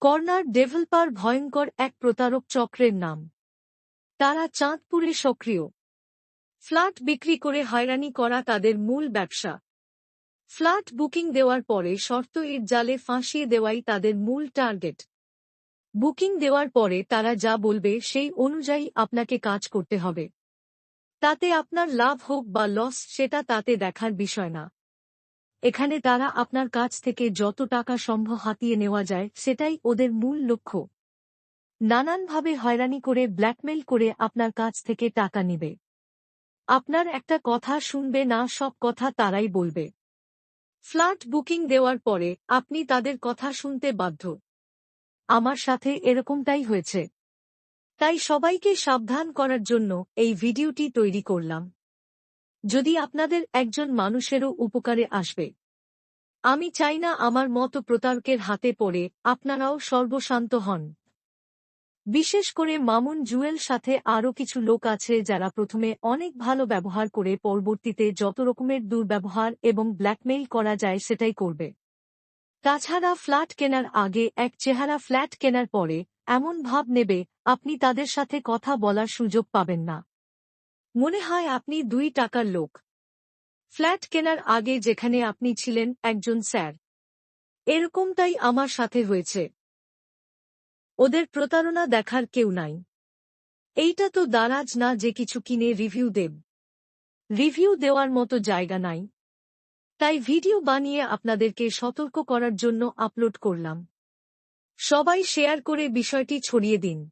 Corner developer ভয়ঙ্কর এক প্রতারক চক্রের নাম। তারা চাঁদপুরে সক্রিয়। ফ্ল্যাট বিক্রি করে হয়রানি করা তাদের মূল ব্যবসা। ফ্ল্যাট বুকিং দেওয়ার পরে শর্ত এর জালে ফাঁসিয়ে দেওয়াই তাদের মূল টার্গেট। বুকিং দেওয়ার পরে তারা যা বলবে সেই অনুযায়ী আপনাকে কাজ করতে হবে। তাতে আপনার লাভ হোক বা লস সেটা তাতে দেখার বিষয় না। এখানে তারা আপনার কাছ থেকে যত টাকা সম্ভব হাতিয়ে নেওয়া যায়, সেটাই ওদের মূল লক্ষ্য। নানানভাবে হয়রানি করে, ব্ল্যাকমেল করে আপনার কাছ থেকে টাকা নেবে। আপনার একটা কথা শুনবে না, সব কথা তারাই বলবে। ফ্ল্যাট বুকিং দেওয়ার পরে আপনি তাদের কথা শুনতে বাধ্য। আমার সাথে এরকমটাই হয়েছে। তাই সবাইকে সাবধান করার জন্য এই ভিডিওটি তৈরি করলাম। যদি আপনাদের একজন মানুষেরও উপকারে আসবে। আমি চাই না আমার মতো প্রতারকের হাতে পড়ে আপনারাও সর্বশান্ত হন। বিশেষ করে মামুন জুয়েল সাথে আরও কিছু লোক আছে যারা প্রথমে অনেক ভালো ব্যবহার করে পরবর্তীতে যত রকমের দুর্ব্যবহার এবং ব্ল্যাকমেইল করা যায় সেটাই করবে। তাছাড়া ফ্ল্যাট কেনার আগে এক চেহারা ফ্ল্যাট কেনার পরে এমন ভাব নেবে, আপনি তাদের সাথে কথা বলার সুযোগ পাবেন না। মনে হয় আপনি দুই টাকার লোক। ফ্ল্যাট কেনার আগে যেখানে আপনি ছিলেন, একজন স্যার। এরকমটাই আমার সাথে হয়েছে। ওদের প্রতারণা দেখার কেউ নাই। এইটা তো দারাজ না যে কিছু কিনে রিভিউ দেব। রিভিউ দেওয়ার মতো জায়গা নাই। তাই ভিডিও বানিয়ে আপনাদেরকে সতর্ক করার জন্য আপলোড করলাম। সবাই শেয়ার করে বিষয়টি ছড়িয়ে দিন।